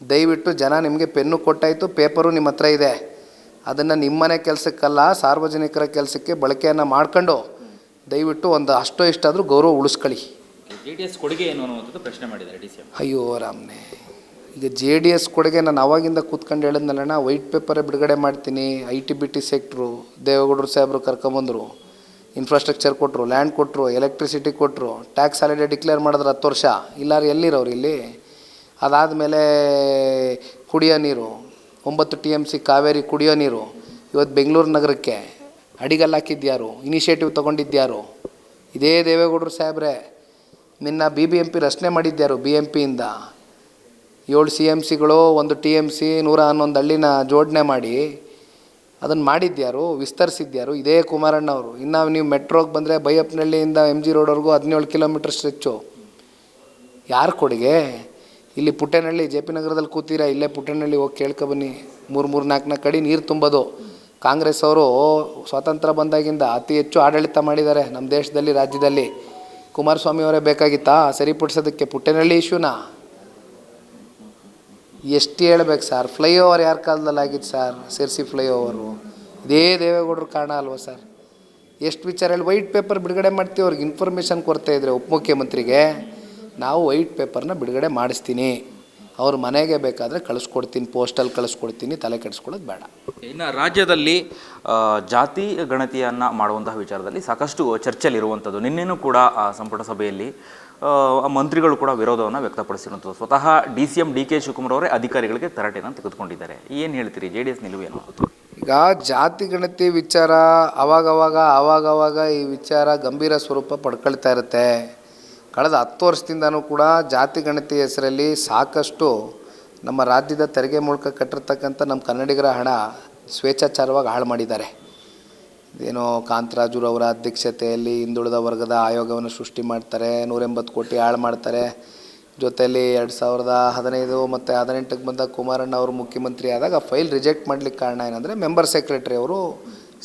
ದಯವಿಟ್ಟು ಜನ ನಿಮಗೆ ಪೆನ್ನು ಕೊಟ್ಟಾಯಿತು, ಪೇಪರು ನಿಮ್ಮ ಹತ್ರ ಇದೆ. ಅದನ್ನು ನಿಮ್ಮನೆ ಕೆಲಸಕ್ಕಲ್ಲ ಸಾರ್ವಜನಿಕರ ಕೆಲಸಕ್ಕೆ ಬಳಕೆಯನ್ನು ಮಾಡ್ಕೊಂಡು ದಯವಿಟ್ಟು ಒಂದು ಅಷ್ಟೋ ಇಷ್ಟಾದರೂ ಗೌರವ ಉಳಿಸ್ಕೊಳ್ಳಿ. ಜೆ ಡಿ ಎಸ್ ಕೊಡುಗೆ ಏನು ಅನ್ನುವಂಥದ್ದು ಪ್ರಶ್ನೆ ಮಾಡಿದ್ದಾರೆ ಡಿ ಸಿ ಎಂ ಅಯ್ಯೋ ರಾಮ್ನೆ ಈಗ ಜೆ ಡಿ ಎಸ್ ಕೊಡುಗೆ ನಾನು ಅವಾಗಿಂದ ಕೂತ್ಕೊಂಡು ಹೇಳಿದ್ನಲ್ಲಣ್ಣ ವೈಟ್ ಪೇಪರೇ ಬಿಡುಗಡೆ ಮಾಡ್ತೀನಿ I T B T sector ದೇವೇಗೌಡರು ಸಾಹೇಬರು ಕರ್ಕೊಂಬಂದರು ಇನ್ಫ್ರಾಸ್ಟ್ರಕ್ಚರ್ ಕೊಟ್ಟರು ಲ್ಯಾಂಡ್ ಕೊಟ್ಟರು ಎಲೆಕ್ಟ್ರಿಸಿಟಿ ಕೊಟ್ಟರು ಟ್ಯಾಕ್ಸ್ ಹಾಲಿಡೇ ಡಿಕ್ಲೇರ್ ಮಾಡಿದ್ರೆ ಹತ್ತು ವರ್ಷ ಇಲ್ಲಾರು ಎಲ್ಲಿರೋರು ಇಲ್ಲಿ? ಅದಾದಮೇಲೆ ಕುಡಿಯೋ ನೀರು ಒಂಬತ್ತು ಟಿ ಎಂ ಸಿ ಕಾವೇರಿ ಕುಡಿಯೋ ನೀರು ಇವತ್ತು ಬೆಂಗಳೂರು ನಗರಕ್ಕೆ ಅಡಿಗಲ್ಲು ಹಾಕಿದ್ಯಾರು ಇನಿಷಿಯೇಟಿವ್ ತೊಗೊಂಡಿದ್ಯಾರು. ಇದೇ ದೇವೇಗೌಡರು ಸಾಹೇಬ್ರೆ, ನಿನ್ನ ಬಿ ಬಿ ಎಂ ಪಿ ರಚನೆ ಮಾಡಿದ್ದ್ಯಾರು ಬಿ ಎಂ ಪಿಯಿಂದ ಏಳು ಸಿ ಎಂ ಸಿಗಳು, ಒಂದು ಟಿ ಎಂ ಸಿ, ನೂರ ಹನ್ನೊಂದು ಹಳ್ಳಿನ ಜೋಡಣೆ ಮಾಡಿ ಅದನ್ನು ಮಾಡಿದ್ಯಾರು, ವಿಸ್ತರಿಸಿದ್ಯಾರು ಇದೇ ಕುಮಾರಣ್ಣ ಅವರು ಇನ್ನು ನೀವು ಮೆಟ್ರೋಗೆ ಬಂದರೆ ಬೈಯಪ್ಪನಹಳ್ಳಿಯಿಂದ ಎಂ ಜಿ ರೋಡ್ವರೆಗೂ ಹದಿನೇಳು ಕಿಲೋಮೀಟರ್ ಸ್ಟ್ರೆಚ್ಚು. ಯಾರು ಕೊಡುಗೆ? ಇಲ್ಲಿ ಪುಟ್ಟೇನಹಳ್ಳಿ ಜೆ ಪಿ ನಗರದಲ್ಲಿ ಕೂತೀರಾ? ಇಲ್ಲೇ ಪುಟ್ಟೇನಹಳ್ಳಿ ಹೋಗಿ ಕೇಳ್ಕೊ ಬನ್ನಿ. ಮೂರು ಮೂರು, ನಾಲ್ಕು ನಾಲ್ಕು ಕಡೆ ನೀರು ತುಂಬೋದು. ಕಾಂಗ್ರೆಸ್ ಅವರು ಸ್ವಾತಂತ್ರ್ಯ ಬಂದಾಗಿಂದ ಅತಿ ಹೆಚ್ಚು ಆಡಳಿತ ಮಾಡಿದ್ದಾರೆ ನಮ್ಮ ದೇಶದಲ್ಲಿ, ರಾಜ್ಯದಲ್ಲಿ. ಕುಮಾರಸ್ವಾಮಿ ಅವರೇ ಬೇಕಾಗಿತ್ತಾ? ಸರಿಪಡಿಸೋದಕ್ಕೆ ಪುಟ್ಟೇನಹಳ್ಳಿ ಇಶ್ಯೂನ? ಎಷ್ಟು ಹೇಳ್ಬೇಕು ಸರ್ ಫ್ಲೈಓವರ್ ಯಾರ ಕಾಲದಲ್ಲಿ ಆಗಿತ್ತು ಸರ್ ಸಿರ್ಸಿ ಫ್ಲೈಓವರು ಇದೇ ದೇವೇಗೌಡರು ಕಾರಣ ಅಲ್ವಾ ಸರ್ ಎಷ್ಟು ವಿಚಾರ ಹೇಳಿ ವೈಟ್ ಪೇಪರ್ ಬಿಡುಗಡೆ ಮಾಡ್ತೀವಿ ಅವ್ರಿಗೆ ಇನ್ಫಾರ್ಮೇಷನ್ ಕೊಡ್ತಾ ಉಪ ಉಪಮುಖ್ಯಮಂತ್ರಿಗೆ. ನಾವು ವೈಟ್ ಪೇಪರ್ನ ಬಿಡುಗಡೆ ಮಾಡಿಸ್ತೀನಿ. ಅವ್ರ ಮನೆಗೆ ಬೇಕಾದರೆ ಕಳಿಸ್ಕೊಡ್ತೀನಿ ಪೋಸ್ಟಲ್ಲಿ ಕಳಿಸ್ಕೊಡ್ತೀನಿ ತಲೆ ಕೆಡಿಸ್ಕೊಳ್ಳೋದು ಬೇಡ. ಇನ್ನು ರಾಜ್ಯದಲ್ಲಿ ಜಾತಿ ಗಣತಿಯನ್ನು ಮಾಡುವಂತಹ ವಿಚಾರದಲ್ಲಿ ಸಾಕಷ್ಟು ಚರ್ಚೆಯಲ್ಲಿರುವಂಥದ್ದು. ನಿನ್ನೆನೂ ಕೂಡ ಆ ಸಂಪುಟ ಸಭೆಯಲ್ಲಿ ಮಂತ್ರಿಗಳು ಕೂಡ ವಿರೋಧವನ್ನು ವ್ಯಕ್ತಪಡಿಸಿರುವಂಥದ್ದು. ಸ್ವತಃ D C M D K Shivakumar ಅವರೇ ಅಧಿಕಾರಿಗಳಿಗೆ ತರಾಟೆಯನ್ನು ತೆಗೆದುಕೊಂಡಿದ್ದಾರೆ. ಏನು ಹೇಳ್ತೀರಿ ಜೆ ಡಿ ಎಸ್ ನಿಲುವೇನು ಈಗ ಜಾತಿ ಗಣತಿ ವಿಚಾರ ಅವಾಗವಾಗ ಆವಾಗವಾಗ ಈ ವಿಚಾರ ಗಂಭೀರ ಸ್ವರೂಪ ಪಡ್ಕೊಳ್ತಾ ಇರುತ್ತೆ. ಕಳೆದ ಹತ್ತು ವರ್ಷದಿಂದನೂ ಕೂಡ ಜಾತಿ ಗಣತಿ ಹೆಸರಲ್ಲಿ ಸಾಕಷ್ಟು ನಮ್ಮ ರಾಜ್ಯದ ತೆರಿಗೆ ಮೂಲಕ ಕಟ್ಟಿರ್ತಕ್ಕಂಥ ನಮ್ಮ ಕನ್ನಡಿಗರ ಹಣ ಸ್ವೇಚ್ಛಾಚಾರವಾಗಿ ಹಾಳು ಮಾಡಿದ್ದಾರೆ. ಏನೋ ಕಾಂತರಾಜುರವರ ಅಧ್ಯಕ್ಷತೆಯಲ್ಲಿ ಹಿಂದುಳಿದ ವರ್ಗದ ಆಯೋಗವನ್ನು ಸೃಷ್ಟಿ ಮಾಡ್ತಾರೆ, ನೂರೆಂಬತ್ತು ಕೋಟಿ ಹಾಳು ಮಾಡ್ತಾರೆ. ಜೊತೆಯಲ್ಲಿ ಎರಡು ಸಾವಿರದ ಹದಿನೈದು ಮತ್ತು ಹದಿನೆಂಟಕ್ಕೆ ಬಂದ ಕುಮಾರಣ್ಣ ಅವರು ಮುಖ್ಯಮಂತ್ರಿ ಆದಾಗ ಫೈಲ್ ರಿಜೆಕ್ಟ್ ಮಾಡ್ಲಿಕ್ಕೆ ಕಾರಣ ಏನಂದರೆ ಮೆಂಬರ್ ಸೆಕ್ರೆಟರಿ ಅವರು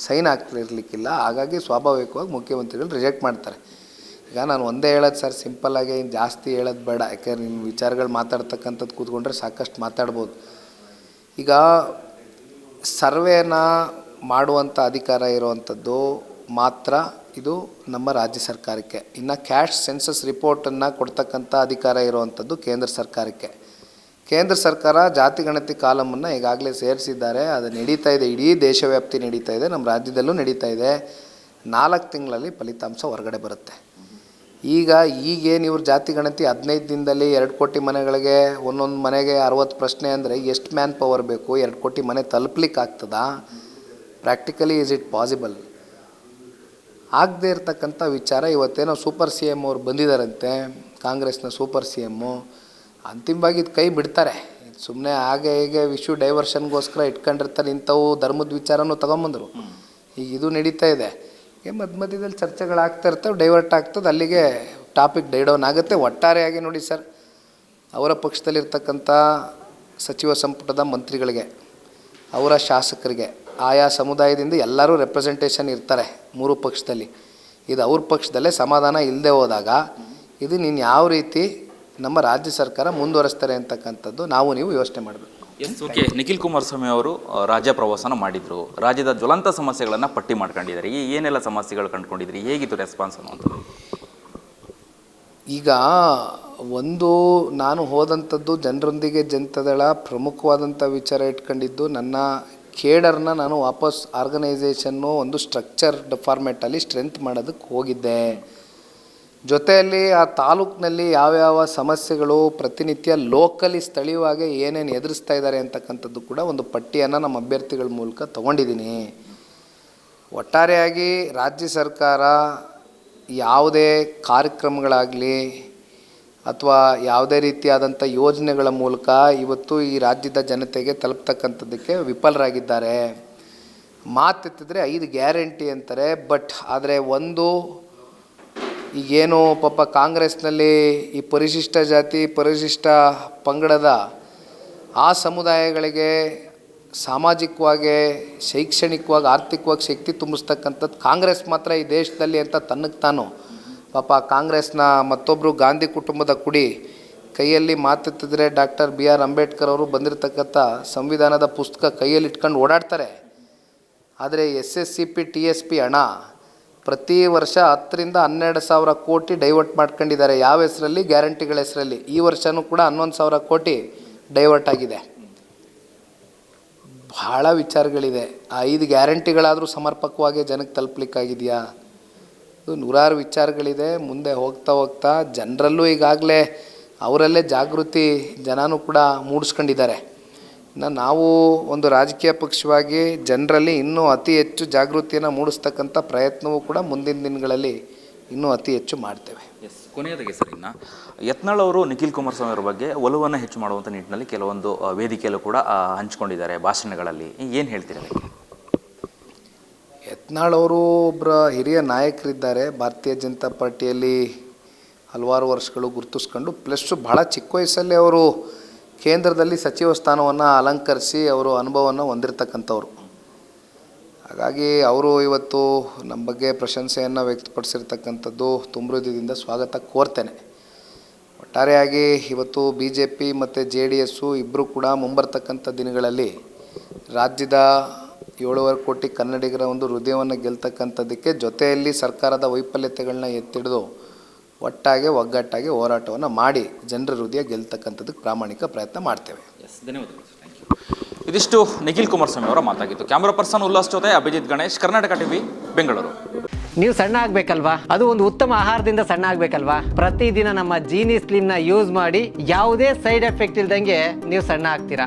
ಸೈನ್ ಆಗ್ತಿರ್ಲಿಕ್ಕಿಲ್ಲ. ಹಾಗಾಗಿ ಸ್ವಾಭಾವಿಕವಾಗಿ ಮುಖ್ಯಮಂತ್ರಿಗಳು ರಿಜೆಕ್ಟ್ ಮಾಡ್ತಾರೆ. ಈಗ ನಾನು ಒಂದೇ ಹೇಳೋದು ಸರ್ ಸಿಂಪಲ್ಲಾಗಿ ಏನು ಜಾಸ್ತಿ ಹೇಳೋದು ಬೇಡ. ಯಾಕೆಂದ್ರೆ ನಿಮ್ಮ ವಿಚಾರಗಳು ಮಾತಾಡ್ತಕ್ಕಂಥದ್ದು ಕೂತ್ಕೊಂಡ್ರೆ ಸಾಕಷ್ಟು ಮಾತಾಡ್ಬೋದು. ಈಗ ಸರ್ವೇನ ಮಾಡುವಂಥ ಅಧಿಕಾರ ಇರುವಂಥದ್ದು ಮಾತ್ರ ಇದು ನಮ್ಮ ರಾಜ್ಯ ಸರ್ಕಾರಕ್ಕೆ. ಇನ್ನು ಕ್ಯಾಶ್ ಸೆನ್ಸಸ್ ರಿಪೋರ್ಟನ್ನು ಕೊಡ್ತಕ್ಕಂಥ ಅಧಿಕಾರ ಇರುವಂಥದ್ದು ಕೇಂದ್ರ ಸರ್ಕಾರಕ್ಕೆ. ಕೇಂದ್ರ ಸರ್ಕಾರ ಜಾತಿ ಗಣತಿ ಕಾಲಮನ್ನು ಈಗಾಗಲೇ ಸೇರಿಸಿದ್ದಾರೆ. ಅದು ನಡೀತಾ ಇದೆ. ಇಡೀ ದೇಶವ್ಯಾಪ್ತಿ ನಡೀತಾ ಇದೆ. ನಮ್ಮ ರಾಜ್ಯದಲ್ಲೂ ನಡೀತಾ ಇದೆ. ನಾಲ್ಕು ತಿಂಗಳಲ್ಲಿ ಫಲಿತಾಂಶ ಹೊರಗಡೆ ಬರುತ್ತೆ. ಈಗ ಈಗೇನು ಇವ್ರ ಜಾತಿ ಗಣತಿ ಹದಿನೈದು ದಿನದಲ್ಲಿ ಎರಡು ಕೋಟಿ ಮನೆಗಳಿಗೆ, ಒಂದೊಂದು ಮನೆಗೆ ಅರವತ್ತು ಪ್ರಶ್ನೆ ಅಂದರೆ ಎಷ್ಟು ಮ್ಯಾನ್ ಪವರ್ ಬೇಕು, ಎರಡು ಕೋಟಿ ಮನೆ ತಲುಪ್ಲಿಕ್ಕೆ ಆಗ್ತದಾ? ಪ್ರಾಕ್ಟಿಕಲಿ ಈಸ್ ಇಟ್ ಪಾಸಿಬಲ್ ಆಗದೇ ಇರತಕ್ಕಂಥ ವಿಚಾರ ಇವತ್ತೇನೋ ಸೂಪರ್ ಸಿ ಎಂ ಅವ್ರು ಬಂದಿದ್ದಾರಂತೆ ಕಾಂಗ್ರೆಸ್ನ ಸೂಪರ್ ಸಿ ಎಮ್ಮು ಅಂತಿಮವಾಗಿ ಇದು ಕೈ ಬಿಡ್ತಾರೆ. ಸುಮ್ಮನೆ ಹಾಗೆ ಹೀಗೆ ವಿಶ್ವ ಡೈವರ್ಷನ್ಗೋಸ್ಕರ ಇಟ್ಕೊಂಡಿರ್ತಾರೆ ಇಂಥವು ಧರ್ಮದ ವಿಚಾರನೂ ತಗೊಂಬಂದರು. ಈಗ ಇದು ನಡೀತಾ ಇದೆ. ಮಧ್ಯ ಮಧ್ಯದಲ್ಲಿ ಚರ್ಚೆಗಳಾಗ್ತಾ ಇರ್ತವೆ ಡೈವರ್ಟ್ ಆಗ್ತದೆ. ಅಲ್ಲಿಗೆ ಟಾಪಿಕ್ ಡೈಡೌನ್ ಆಗುತ್ತೆ. ಒಟ್ಟಾರೆಯಾಗಿ ನೋಡಿ ಸರ್ ಅವರ ಪಕ್ಷದಲ್ಲಿರ್ತಕ್ಕಂಥ ಸಚಿವ ಸಂಪುಟದ ಮಂತ್ರಿಗಳಿಗೆ, ಅವರ ಶಾಸಕರಿಗೆ, ಆಯಾ ಸಮುದಾಯದಿಂದ ಎಲ್ಲರೂ ರೆಪ್ರೆಸೆಂಟೇಷನ್ ಇರ್ತಾರೆ ಮೂರು ಪಕ್ಷದಲ್ಲಿ. ಇದು ಅವ್ರ ಪಕ್ಷದಲ್ಲೇ ಸಮಾಧಾನ ಇಲ್ಲದೆ ಹೋದಾಗ, ಇದು ನೀನು ಯಾವ ರೀತಿ ನಮ್ಮ ರಾಜ್ಯ ಸರ್ಕಾರ ಮುಂದುವರಿಸ್ತಾರೆ ಅಂತಕ್ಕಂಥದ್ದು ನಾವು ನೀವು ಯೋಚನೆ ಮಾಡಬೇಕು. ಎಸ್ ಓಕೆ ನಿಖಿಲ್ ಕುಮಾರಸ್ವಾಮಿ ಅವರು ರಾಜ್ಯ ಪ್ರವಾಸನ ಮಾಡಿದ್ರು. ರಾಜ್ಯದ ಜ್ವಲಂತ ಸಮಸ್ಯೆಗಳನ್ನು ಪಟ್ಟಿ ಮಾಡ್ಕೊಂಡಿದ್ದಾರೆ. ಈ ಏನೆಲ್ಲ ಸಮಸ್ಯೆಗಳು ಕಂಡುಕೊಂಡಿದ್ರಿ? ಹೇಗಿತ್ತು ರೆಸ್ಪಾನ್ಸ್ ಅನ್ನುವಂಥದ್ದು ಈಗ ಒಂದು ನಾನು ಹೋದಂಥದ್ದು ಜನರೊಂದಿಗೆ ಜನತದಳ ಪ್ರಮುಖವಾದಂಥ ವಿಚಾರ ಇಟ್ಕೊಂಡಿದ್ದು ನನ್ನ ಕೇಡರ್ನ ನಾನು ವಾಪಸ್ ಆರ್ಗನೈಸೇಷನ್ನು ಒಂದು ಸ್ಟ್ರಕ್ಚರ್ಡ್ ಫಾರ್ಮೆಟಲ್ಲಿ ಸ್ಟ್ರೆಂತ್ ಮಾಡೋದಕ್ಕೆ ಹೋಗಿದ್ದೆ. ಜೊತೆಯಲ್ಲಿ ಆ ತಾಲೂಕಿನಲ್ಲಿ ಯಾವ್ಯಾವ ಸಮಸ್ಯೆಗಳು ಪ್ರತಿನಿತ್ಯ ಲೋಕಲಿ ಸ್ಥಳೀಯವಾಗಿ ಏನೇನು ಎದುರಿಸ್ತಾ ಇದ್ದಾರೆ ಅಂತಕ್ಕಂಥದ್ದು ಕೂಡ ಒಂದು ಪಟ್ಟಿಯನ್ನು ನಮ್ಮ ಅಭ್ಯರ್ಥಿಗಳ ಮೂಲಕ ತಗೊಂಡಿದ್ದೀನಿ. ಒಟ್ಟಾರೆಯಾಗಿ ರಾಜ್ಯ ಸರ್ಕಾರ ಯಾವುದೇ ಕಾರ್ಯಕ್ರಮಗಳಾಗಲಿ ಅಥವಾ ಯಾವುದೇ ರೀತಿಯಾದಂಥ ಯೋಜನೆಗಳ ಮೂಲಕ ಇವತ್ತು ಈ ರಾಜ್ಯದ ಜನತೆಗೆ ತಲುಪ್ತಕ್ಕಂಥದ್ದಕ್ಕೆ ವಿಫಲರಾಗಿದ್ದಾರೆ. ಮಾತೆತ್ತಿದ್ರೆ ಐದು ಗ್ಯಾರಂಟಿ ಅಂತಾರೆ, ಬಟ್ ಆದರೆ ಒಂದು ಈಗೇನು ಪಾಪ ಕಾಂಗ್ರೆಸ್ನಲ್ಲಿ ಈ ಪರಿಶಿಷ್ಟ ಜಾತಿ, ಪರಿಶಿಷ್ಟ ಪಂಗಡದ ಆ ಸಮುದಾಯಗಳಿಗೆ ಸಾಮಾಜಿಕವಾಗಿ, ಶೈಕ್ಷಣಿಕವಾಗಿ, ಆರ್ಥಿಕವಾಗಿ ಶಕ್ತಿ ತುಂಬಿಸ್ತಕ್ಕಂಥದ್ದು ಕಾಂಗ್ರೆಸ್ ಮಾತ್ರ ಈ ದೇಶದಲ್ಲಿ ಅಂತ ತನ್ನಕ್ಕೆ ತಾನು ಪಾಪ ಕಾಂಗ್ರೆಸ್ನ ಮತ್ತೊಬ್ಬರು ಗಾಂಧಿ ಕುಟುಂಬದ ಕುಡಿ ಕೈಯಲ್ಲಿ ಮಾತೆತ್ತಿದ್ರೆ ಡಾಕ್ಟರ್ ಬಿ ಆರ್ ಅಂಬೇಡ್ಕರ್ ಅವರು ಬಂದಿರತಕ್ಕಂಥ ಸಂವಿಧಾನದ ಪುಸ್ತಕ ಕೈಯಲ್ಲಿ ಇಟ್ಕೊಂಡು ಓಡಾಡ್ತಾರೆ. ಆದರೆ S S C P, T S P ಹಣ ಪ್ರತಿ ವರ್ಷ ಹತ್ತರಿಂದ ಹನ್ನೆರಡು ಸಾವಿರ ಕೋಟಿ ಡೈವರ್ಟ್ ಮಾಡ್ಕೊಂಡಿದ್ದಾರೆ. ಯಾವ ಹೆಸರಲ್ಲಿ? ಗ್ಯಾರಂಟಿಗಳ ಹೆಸರಲ್ಲಿ. ಈ ವರ್ಷವೂ ಕೂಡ ಹನ್ನೊಂದು ಸಾವಿರ ಕೋಟಿ ಡೈವರ್ಟ್ ಆಗಿದೆ. ಭಾಳ ವಿಚಾರಗಳಿದೆ. ಆ ಐದು ಗ್ಯಾರಂಟಿಗಳಾದರೂ ಸಮರ್ಪಕವಾಗಿ ಜನಕ್ಕೆ ತಲುಪಲಿಕ್ಕಾಗಿದೆಯಾ? ನೂರಾರು ವಿಚಾರಗಳಿದೆ. ಮುಂದೆ ಹೋಗ್ತಾ ಹೋಗ್ತಾ ಜನರಲ್ಲೂ ಈಗಾಗಲೇ ಅವರಲ್ಲೇ ಜಾಗೃತಿ ಜನನೂ ಕೂಡ ಮೂಡಿಸ್ಕೊಂಡಿದ್ದಾರೆ. ನಾವು ಒಂದು ರಾಜಕೀಯ ಪಕ್ಷವಾಗಿ ಜನರಲ್ಲಿ ಇನ್ನೂ ಅತಿ ಹೆಚ್ಚು ಜಾಗೃತಿಯನ್ನು ಮೂಡಿಸ್ತಕ್ಕಂಥ ಪ್ರಯತ್ನವೂ ಕೂಡ ಮುಂದಿನ ದಿನಗಳಲ್ಲಿ ಇನ್ನೂ ಅತಿ ಹೆಚ್ಚು ಮಾಡ್ತೇವೆ. ಎಸ್ ಕೊನೆಯದಾಗಿ ಸರ್ ಇನ್ನು ಯತ್ನಾಳ್ ಅವರು ನಿಖಿಲ್ ಕುಮಾರಸ್ವಾಮಿ ಅವರ ಬಗ್ಗೆ ಒಲವನ್ನು ಹೆಚ್ಚು ಮಾಡುವಂಥ ನಿಟ್ಟಿನಲ್ಲಿ ಕೆಲವೊಂದು ವೇದಿಕೆಯಲ್ಲೂ ಕೂಡ ಹಂಚಿಕೊಂಡಿದ್ದಾರೆ ಭಾಷಣಗಳಲ್ಲಿ. ಏನು ಹೇಳ್ತೀರಾ ಯತ್ನಾಳ್ ಅವರು ಒಬ್ಬರ ಹಿರಿಯ ನಾಯಕರಿದ್ದಾರೆ. ಭಾರತೀಯ ಜನತಾ ಪಾರ್ಟಿಯಲ್ಲಿ ಹಲವಾರು ವರ್ಷಗಳು ಗುರುತಿಸ್ಕೊಂಡು ಪ್ಲಸ್ ಭಾಳ ಚಿಕ್ಕ ವಯಸ್ಸಲ್ಲೇ ಅವರು ಕೇಂದ್ರದಲ್ಲಿ ಸಚಿವ ಸ್ಥಾನವನ್ನು ಅಲಂಕರಿಸಿ ಅವರು ಅನುಭವವನ್ನು ಹೊಂದಿರತಕ್ಕಂಥವ್ರು. ಹಾಗಾಗಿ ಅವರು ಇವತ್ತು ನಮ್ಮ ಬಗ್ಗೆ ಪ್ರಶಂಸೆಯನ್ನು ವ್ಯಕ್ತಪಡಿಸಿರ್ತಕ್ಕಂಥದ್ದು ತುಂಬ ಹೃದಯದಿಂದ ಸ್ವಾಗತ ಕೋರ್ತೇನೆ. ಒಟ್ಟಾರೆಯಾಗಿ ಇವತ್ತು ಬಿ ಜೆ ಪಿ ಮತ್ತು ಜೆ ಡಿ ಎಸ್ಸು ಇಬ್ಬರೂ ಕೂಡ ಮುಂಬರ್ತಕ್ಕಂಥ ದಿನಗಳಲ್ಲಿ ರಾಜ್ಯದ ಏಳುವರೆ ಕೋಟಿ ಕನ್ನಡಿಗರ ಒಂದು ಹೃದಯವನ್ನು ಗೆಲ್ತಕ್ಕಂಥದ್ದಕ್ಕೆ ಜೊತೆಯಲ್ಲಿ ಸರ್ಕಾರದ ವೈಫಲ್ಯತೆಗಳನ್ನ ಎತ್ತಿಡಿದು ಒಟ್ಟಾಗಿ ಒಗ್ಗಟ್ಟಾಗಿ ಹೋರಾಟವನ್ನು ಮಾಡಿ ಜನರ ಹೃದಯ ಗೆಲ್ತಕ್ಕಂಥದ್ದಕ್ಕೆ ಪ್ರಾಮಾಣಿಕ ಪ್ರಯತ್ನ ಮಾಡ್ತೇವೆ. ಎಸ್ ಧನ್ಯವಾದಗಳು ಥ್ಯಾಂಕ್ ಯು ಇದಿಷ್ಟು ನಿಖಿಲ್ ಕುಮಾರಸ್ವಾಮಿ ಅವರ ಮಾತಾಗಿತ್ತು. ಕ್ಯಾಮ್ರಾ ಪರ್ಸನ್ ಉಲ್ಲಾಸ್ ಜೊತೆ ಅಭಿಜಿತ್ ಗಣೇಶ್ ಕರ್ನಾಟಕ ಟಿವಿ ಬೆಂಗಳೂರು ನೀವು ಸಣ್ಣ ಆಗ್ಬೇಕಲ್ವಾ? ಅದು ಒಂದು ಉತ್ತಮ ಆಹಾರದಿಂದ ಸಣ್ಣ ಆಗ್ಬೇಕಲ್ವಾ? ಪ್ರತಿದಿನ ನಮ್ಮ ಜೀನಿ ಸ್ಲಿಮ್ನ ಯೂಸ್ ಮಾಡಿ ಯಾವುದೇ ಸೈಡ್ ಎಫೆಕ್ಟ್ ಇಲ್ದಂಗೆ ನೀವು ಸಣ್ಣ ಆಗ್ತೀರಾ?